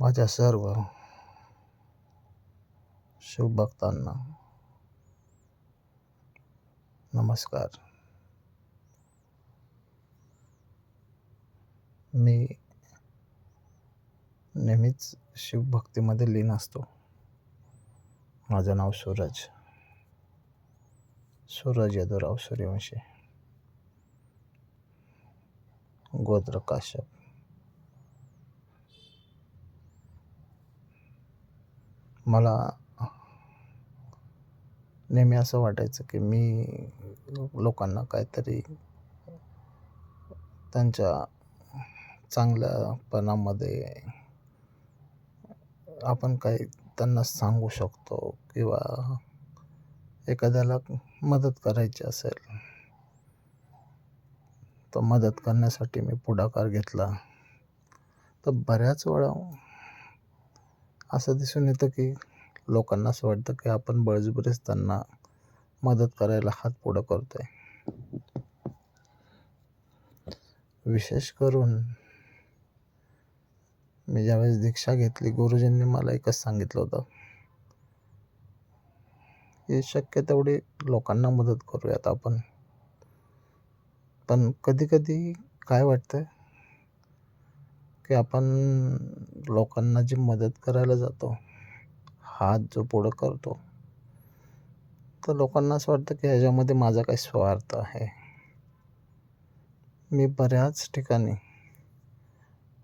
माझ्या सर्व शिवभक्तांना नमस्कार. मी नेहमीच शिवभक्तीमध्ये लीन असतो. माझं नाव सूरज. सूरज यादवराव सूर्यवंशी गोत्र काश्यप मला नेहमी असं वाटायचं की मी लोकांना काहीतरी त्यांच्या चांगल्यापणामध्ये आपण काही त्यांना सांगू शकतो किंवा एखाद्याला मदत करायची असेल तर मदत करण्यासाठी मी पुढाकार घेतला. तर बऱ्याच वेळा असं दिसून येतं की लोकांना असं वाटतं की आपण बळजबरीच त्यांना मदत करायला हात पुढं करतोय. विशेष करून मी ज्यावेळेस दीक्षा घेतली गुरुजींनी मला एकच सांगितलं होतं. की शक्य तेवढी लोकांना मदत करूयात आपण. पण कधी कधी काय वाटतं की आपण लोकांना जी मदत करायला जातो हात जो पुढं करतो तर लोकांना असं वाटतं की ह्याच्यामध्ये माझा काही स्वार्थ आहे. मी बऱ्याच ठिकाणी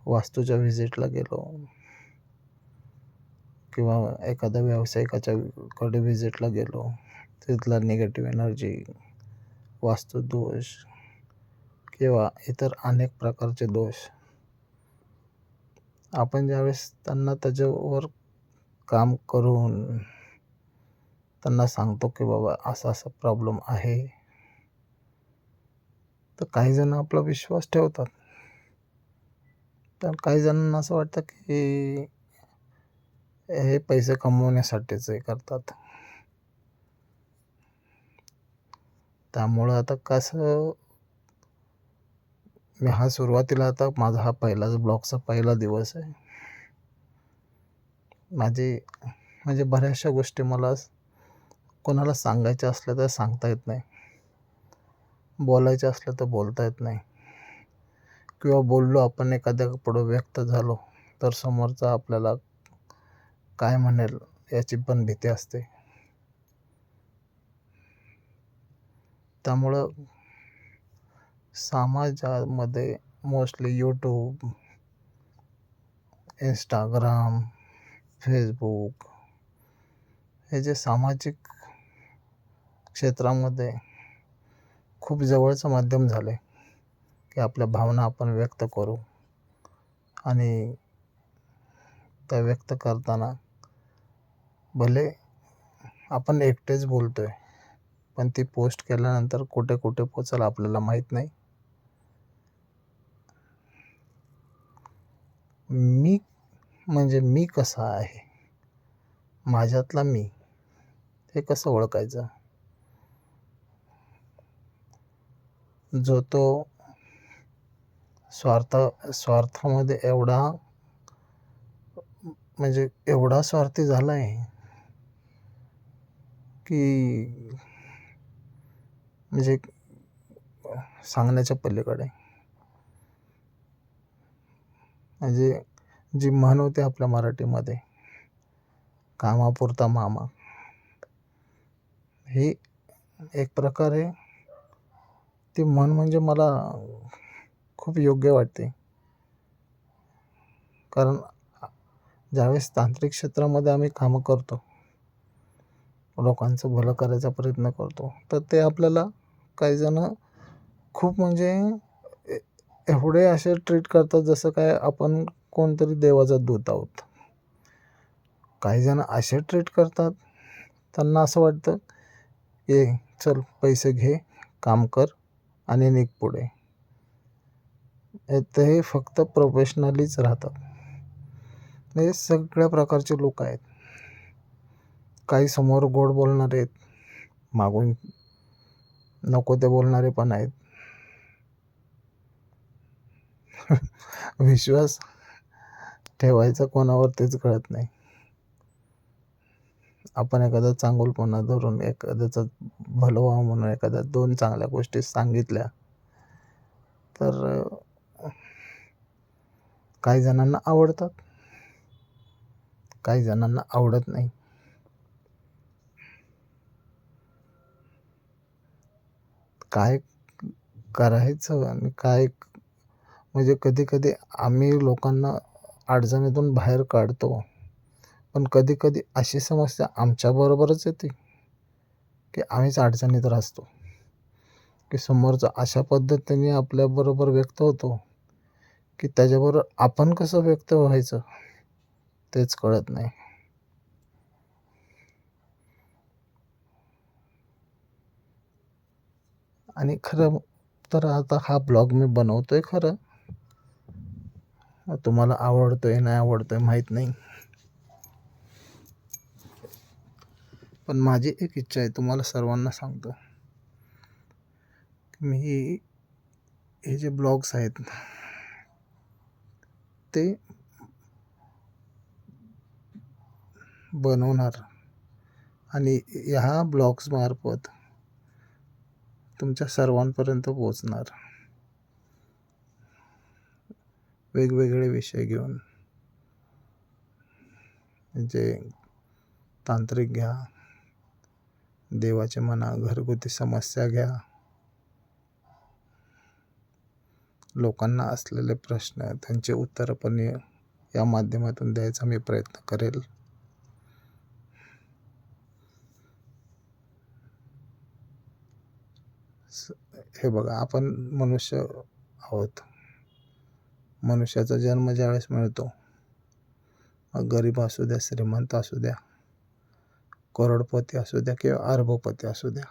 वास्तूच्या व्हिजिटला गेलो किंवा एखाद्या व्यावसायिकाच्या कडे व्हिजिटला गेलो तिथला निगेटिव्ह एनर्जी वास्तुदोष किंवा इतर अनेक प्रकारचे दोष आपण ज्यावेळेस त्यांना त्याच्यावर काम करून त्यांना सांगतो की बाबा असा असा प्रॉब्लेम आहे तर काही जण आपला विश्वास ठेवतात. तर काही जणांना असं वाटतं की हे पैसे कमवण्यासाठीच हे करतात. त्यामुळं आता कसं मी हा सुरुवातीला आता माझा हा पहिलाच ब्लॉगचा पहिला दिवस आहे. माझी म्हणजे बऱ्याचशा गोष्टी मला कोणाला सांगायच्या असल्या तर सांगता येत नाही. बोलायच्या असल्या तर बोलता येत नाही. किंवा बोललो आपण एखाद्या पुढं व्यक्त झालो तर समोरचा आपल्याला काय म्हणेल याची पण भीती असते. त्यामुळं समाजामध्ये मोस्टली यूट्यूब इंस्टाग्राम फेसबुक हे जे सामाजिक क्षेत्रामध्ये खूप जवळचं माध्यम झालं आहे की आपल्या भावना आपण व्यक्त करू आणि त्या व्यक्त करताना भले आपण एकटेच बोलतोय पण ती पोस्ट केल्यानंतर कुठे कुठे पोचाल आपल्याला माहीत नाही. मी म्हणजे मी कसा आहे? माझ्यातला मी. हे कसं ओळखायचं? जो तो स्वार्थ स्वार्थामध्ये एवढा म्हणजे एवढा स्वार्थी झाला आहे की म्हणजे सांगण्याच्या पलीकडे. म्हणजे जी म्हण होते आपल्या मराठीमध्ये कामापुरता मामा. ही एक प्रकारे ती म्हण म्हणजे मला खूप योग्य वाटते. कारण ज्यावेळेस तांत्रिक क्षेत्रामध्ये आम्ही कामं करतो लोकांचं भलं करायचा प्रयत्न करतो तर ते आपल्याला काहीजणं खूप म्हणजे एवढे असे ट्रीट करतात जसं काय आपण कोणतरी देवाचा दूत आहोत. काही जण असे ट्रीट करतात. त्यांना असं वाटतं ये चल पैसे घे काम कर आणि निघ पुढे. ते हे फक्त प्रोफेशनलीच राहतात. म्हणजे सगळ्या प्रकारचे लोक आहेत. काही समोर गोड बोलणारे आहेत. मागून नको ते बोलणारे पण आहेत. विश्वास ठेवायचा कोणावर तेच कळत नाही. आपण एखादा चांगुलपणा धरून एखाद्याचं भलं व्हावं म्हणून एखाद्या दोन चांगल्या गोष्टी सांगितल्या तर काही जणांना आवडतात काही जणांना आवडत नाही. काय करायचं? आणि काय म्हणजे कधीकधी आम्ही लोकांना अडचणीतून बाहेर काढतो. पण कधीकधी अशी समस्या आमच्याबरोबरच येते की आम्हीच अडचणीत राहतो. की समोरचा अशा पद्धतीने आपल्याबरोबर व्यक्त होतो की त्याच्याबरोबर आपण कसं व्यक्त व्हायचं तेच कळत नाही. आणि खरं तर आता हा ब्लॉग मी बनवतो आहे खरं. तुम्हाला आवडतो आहे नाही आवडतोय माहीत नाही. पण माझी एक इच्छा आहे तुम्हाला सर्वांना सांगतो. मी हे जे ब्लॉग्स आहेत ते बनवणार. आणि ह्या ब्लॉग्समार्फत तुमच्या सर्वांपर्यंत पोचणार वेगवेगळे विषय घेऊन. जे तांत्रिक घ्या. देवाचे म्हणा घरगुती समस्या घ्या. लोकांना असलेले प्रश्न त्यांचे उत्तरं पण या- या माध्यमातून द्यायचा मी प्रयत्न करेल. स- हे बघा आपण मनुष्य आहोत. मनुष्याचा जन्म ज्यावेळेस मिळतो. मग गरीब असू द्या श्रीमंत असू द्या करोडपती असू द्या किंवा अर्भपती असू द्या.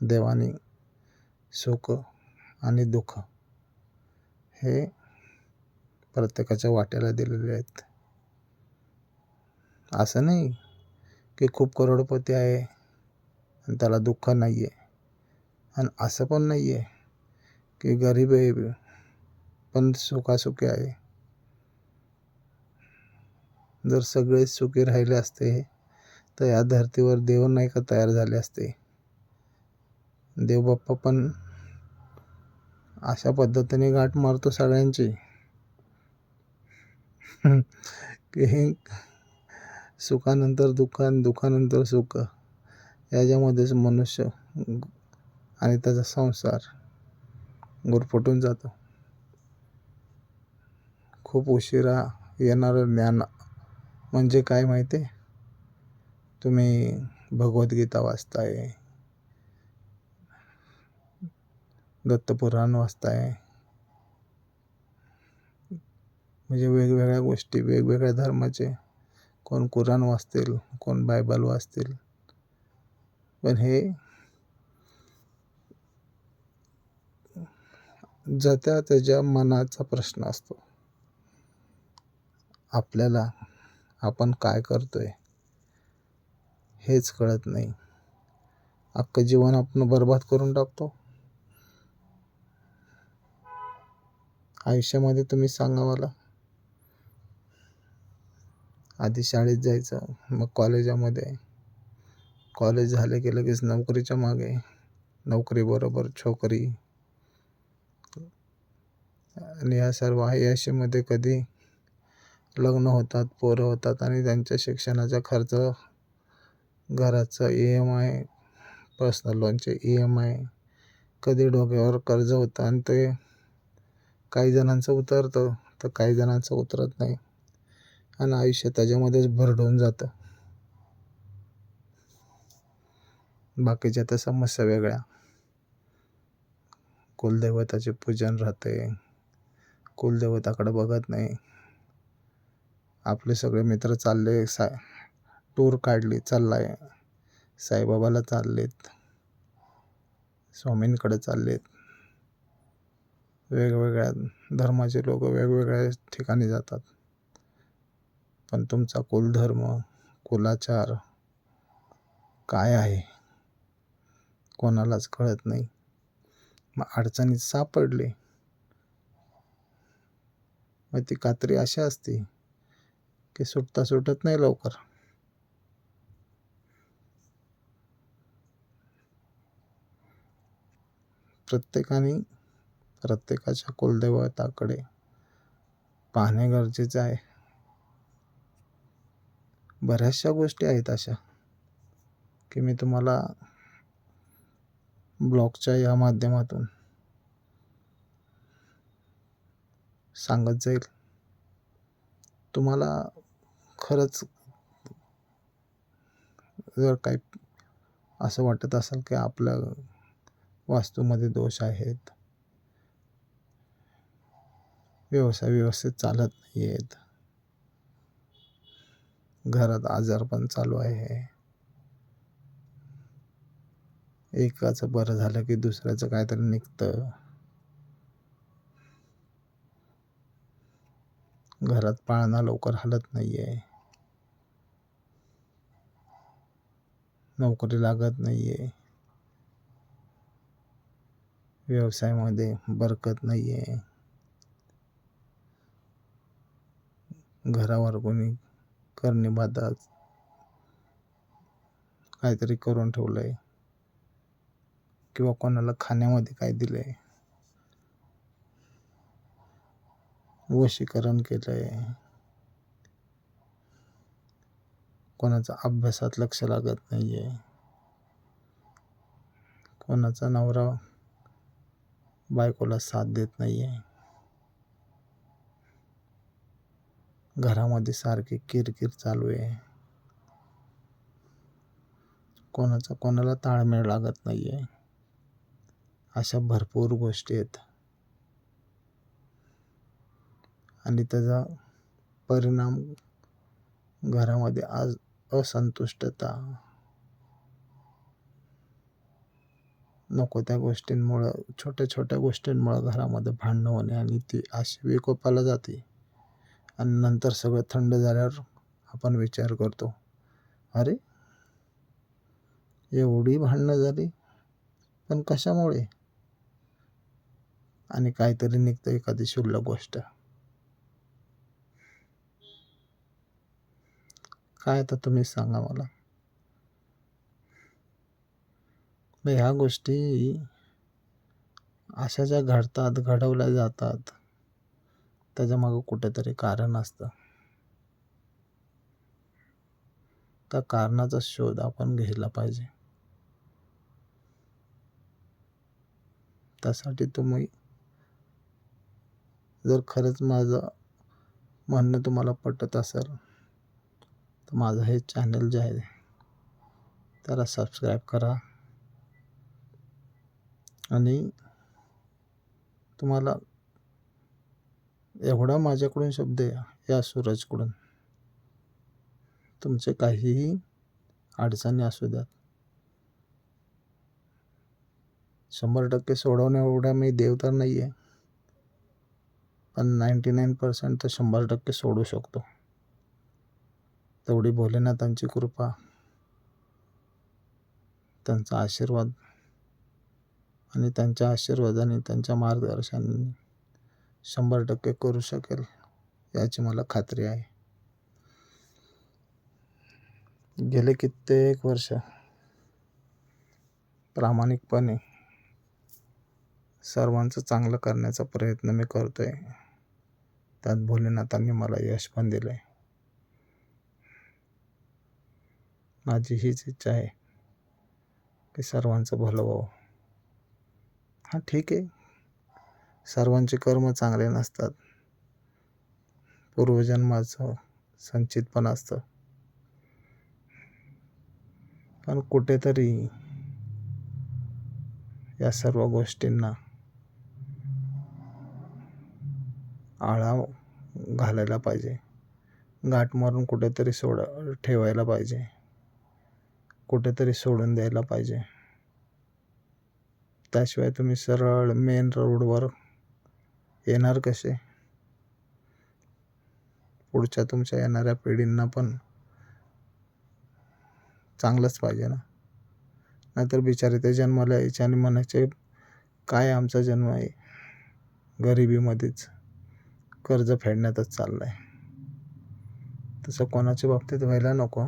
देवाने सुख आणि दुःख हे प्रत्येकाच्या वाट्याला दिलेले आहेत. असं नाही की खूप करोडपती आहे आणि त्याला दुःख नाही आहे आणि असं पण नाही आहे की गरीब आहे पण सुखासुखी आहे जर सगळे सुखी राहिले असते तर या धर्तीवर देव नाही का तयार झाले असते? देवबाप्पा पण अशा पद्धतीने गाठ मारतो सगळ्यांची. की हे सुखानंतर दुःख आणि दुःखानंतर सुख याच्यामध्येच मनुष्य आणि त्याचा संसार. गुरफटून जातो. खूप उशिरा येणारं ज्ञान म्हणजे काय माहिती? आहे तुम्ही भगवद्गीता वाचताय. दत्तपुराण वाचताय. म्हणजे वेगवेगळ्या गोष्टी वेगवेगळ्या धर्माचे कोण कुराण वाचतील कोण बायबल वाचतील. पण हे ज्याच्या त्याच्या मनाचा प्रश्न असतो. आपल्याला आपण काय करतोय हेच कळत नाही. अख्खं जीवन आपण बर्बाद करून टाकतो. आयुष्यामध्ये तुम्ही सांगा मला. आधी शाळेत जायचं मग कॉलेजामध्ये. कॉलेज झाले की लगेच नोकरीच्या मागे. नोकरीबरोबर छोकरी. आणि या सर्व आयुष्यामध्ये कधी लग्न होतात पोरं होतात आणि त्यांच्या शिक्षणाचा खर्च घराचं ई एम आय पर्सनल लोनचे ई एम आय कधी डोक्यावर कर्ज होतं आणि ते काही जणांचं उतरतं तर काही जणांचं उतरत नाही. आणि आयुष्य त्याच्यामध्येच भरडून जातं. बाकीच्या त्या समस्या वेगळ्या. कुलदैवताचे पूजन राहते. कुलदेवताकडं बघत नाही. आपले सगळे मित्र चालले सा टूर काढली चाललाय. साईबाबाला चाललेत. स्वामींकडे चाललेत. वेगवेगळ्या धर्माचे लोक वेगवेगळ्या ठिकाणी जातात. पण तुमचा कुलधर्म कुलाचार काय आहे? कोणालाच कळत नाही. मग अडचणीत सापडले. मग ती कात्री अशी असते की सुटता सुटत नाही लवकर. प्रत्येकाने प्रत्येकाच्या कुलदेवताकडे पाहणे गरजेचं आहे. बऱ्याचशा गोष्टी आहेत अशा की मी तुम्हाला ब्लॉगच्या या माध्यमातून सांगत जाईल. तुम्हाला खरंच जर काही असं वाटत असेल की आपल्या वास्तूमध्ये दोष आहेत. व्यवसाय व्यवस्थित चालत नाही आहेत घरात आजार पण चालू आहे. एकाचं बरं झालं की दुसऱ्याचं काहीतरी निघतं. घरात पाळणा लवकर हलत नाहीये. नोकरी लागत नाहीये. व्यवसायामध्ये बरकत नाहीये. घरावर कोणी करणे बाधाच काहीतरी करून ठेवलंय. किंवा कोणाला खाण्यामध्ये काय दिलंय. वशीकरण केलं आहे कोणाचा अभ्यासात लक्ष लागत नाही आहे कोणाचा नवरा बायकोला साथ देत नाही आहे घरामध्ये सारखी किरकिर चालू आहे. कोणाचा कोणाला ताळमेळ लागत नाही आहे अशा भरपूर गोष्टी आहेत. आणि त्याचा परिणाम घरामध्ये आज असंतुष्टता. नको त्या गोष्टींमुळं छोट्या छोट्या गोष्टींमुळं घरामध्ये भांडणं होणे आणि ती अशी विकोपाला जाते. आणि नंतर सगळं थंड झाल्यावर आपण विचार करतो अरे एवढी भांडणं झाली पण कशामुळे? आणि काहीतरी निघतं एखादी शुल्लक गोष्ट. काय आता तुम्ही सांगा मला. मग ह्या गोष्टी अशा ज्या घडतात घडवल्या जातात त्याच्यामागं कुठेतरी कारण असतं. त्या कारणाचा शोध आपण घ्यायला पाहिजे. त्यासाठी तुम्ही जर खरंच माझं म्हणणं तुम्हाला पटत असेल तर माझं हे चॅनल जे आहे त्याला सबस्क्राईब करा. आणि तुम्हाला एवढा माझ्याकडून शब्द या सूरजकडून. तुमचे काहीही अडचणी असू द्यात. शंभर टक्के सोडवण्या एवढा मी देव तर नाही आहे पण नाईंटी नाईन पर्सेंट तर शंभर टक्के सोडू शकतो. तेवढी भोलेनाथांची कृपा त्यांचा आशीर्वाद आणि त्यांच्या आशीर्वादाने त्यांच्या मार्गदर्शनाने शंभर टक्के करू शकेल याची मला खात्री आहे. गेले कित्येक वर्ष प्रामाणिकपणे सर्वांचं चांगलं करण्याचा प्रयत्न मी करतोय. त्यात भोलेनाथांनी मला यश पण दिलं आहे माझी हीच इच्छा आहे की सर्वांचं भलं व्हावं. हां ठीक आहे. सर्वांचे कर्म चांगले नसतात. पूर्वजन्माचं संचित पण असतं. पण कुठेतरी या सर्व गोष्टींना आळा घालायला पाहिजे. गाठ मारून कुठेतरी सोड ठेवायला पाहिजे. कुठेतरी सोडून द्यायला पाहिजे. त्याशिवाय तुम्ही सरळ मेन रोडवर येणार कसे? पुढच्या तुमच्या येणाऱ्या पिढींना पण चांगलंच पाहिजे ना? नाहीतर बिचारे ते जन्माला यायचे आणि म्हणायचे काय आमचा जन्म आहे? गरिबीमध्येच कर्ज फेडण्यातच चाललं आहे तसं कोणाच्या बाबतीत व्हायला नको.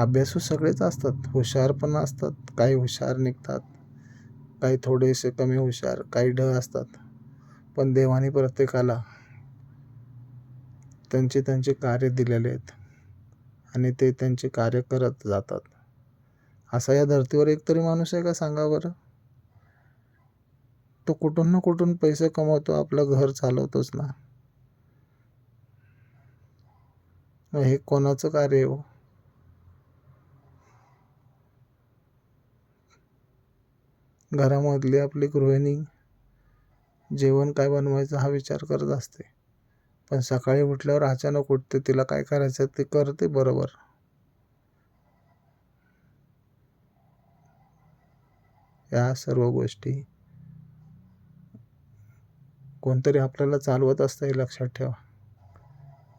अभ्यासू सगळेच असतात. हुशार पण असतात. काही हुशार निघतात. काही थोडेसे कमी हुशार काही ढ असतात. पण देवाने प्रत्येकाला त्यांचे त्यांचे कार्य दिलेले आहेत. आणि ते त्यांचे कार्य करत जातात. असा या धर्तीवर एकतरी माणूस आहे का सांगा बरं? तो कुठून ना कुठून पैसे कमवतो आपलं घर चालवतोच ना. हे कोणाचं कार्य आहे हो? घरामधली आपली गृहिणी जेवण काय बनवायचं हा विचार करत असते. पण सकाळी उठल्यावर अचानक उठते तिला काय करायचं ते करते बरोबर. या सर्व गोष्टी कोणतरी आपल्याला चालवत असतं हे लक्षात ठेवा.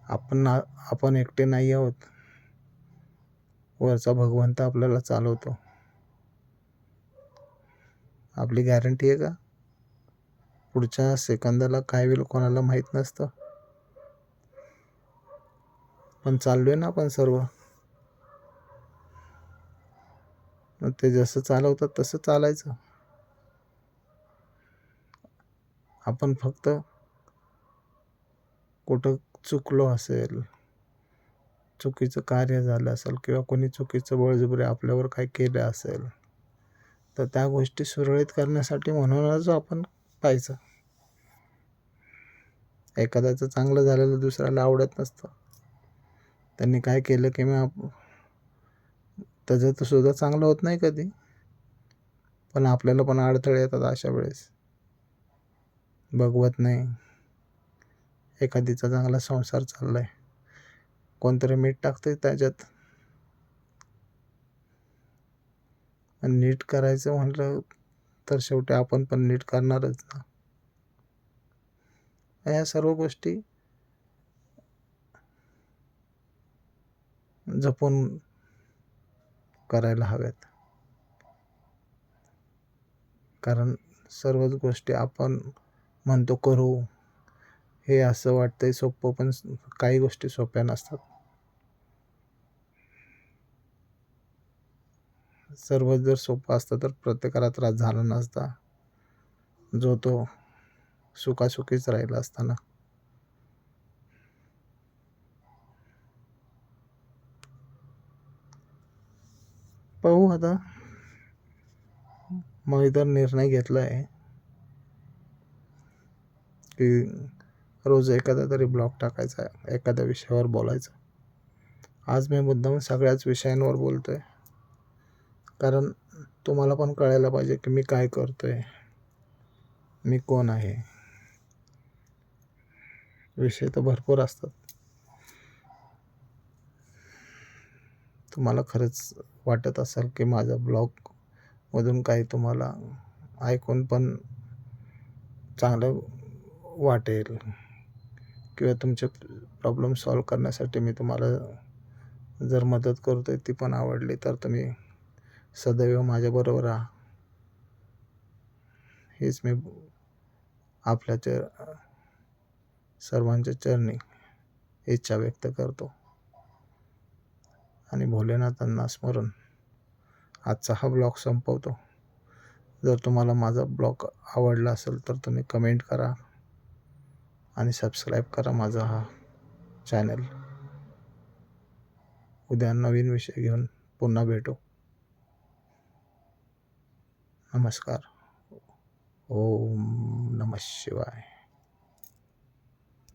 आपण ना आपण एकटे नाही आहोत. वरचा भगवंत आपल्याला चालवतो. आपली गॅरंटी आहे का? पुढच्या सेकंदाला काय होईल कोणाला माहीत नसतं. पण चाललो आहे ना आपण सर्व. मग ते जसं चालवतात तसं चालायचं. आपण फक्त कुठं चुकलो असेल चुकीचं कार्य झालं असेल किंवा कोणी चुकीचं बळजबरी आपल्यावर काय केलं असेल तर त्या गोष्टी सुरळीत करण्यासाठी म्हणूनच आपण पाहायचं. एखाद्याचं चांगलं झालेलं दुसऱ्याला आवडत नसतं. त्यांनी काय केलं की मी आप त्याचं तर सुद्धा चांगलं होत नाही कधी. पण आपल्याला पण अडथळे येतात अशा वेळेस. बघवत नाही. एखादीचा चांगला संसार चाललाय. कोणतरी मीठ टाकतं त्याच्यात. आणि नीट करायचं म्हटलं तर शेवटी आपण पण नीट करणारच ना. या सर्व गोष्टी जपून करायला हव्यात. कारण सर्वच गोष्टी आपण म्हणतो करू. हे असं वाटतंय सोपं पण काही गोष्टी सोप्या नसतात. सर्व जर सोपं असतं तर प्रत्येकाला त्रास झाला नसता. जो तो सुखासुखीच राहिला असताना. पाहू आता. मग इतर निर्णय घेतला आहे. की रोज एखादा तरी ब्लॉग टाकायचा एखाद्या विषयावर बोलायचं. आज मी मुद्दाम सगळ्याच विषयांवर बोलतोय. कारण तुम्हाला पण कळायला पाहिजे की मी काय करतो आहे मी कोण आहे? विषय तर भरपूर असतात. तुम्हाला खरंच वाटत असेल की माझा ब्लॉगमधून काही तुम्हाला ऐकून पण चांगलं वाटेल किंवा तुमचे प्रॉब्लेम सॉल्व करण्यासाठी मी तुम्हाला जर मदत करतो आहे ती पण आवडली तर तुम्ही सदैव माझ्याबरोबर राहा. हेच मी आपल्या चर सर्वांच्या चरणी इच्छा व्यक्त करतो. आणि भोलेनाथांना स्मरून आजचा हा ब्लॉग संपवतो. जर तुम्हाला माझा ब्लॉग आवडला असेल तर तुम्ही कमेंट करा आणि सबस्क्राईब करा माझा हा चॅनल. उद्या नवीन विषय घेऊन पुन्हा भेटू. नमस्कार. ओम नमः शिवाय.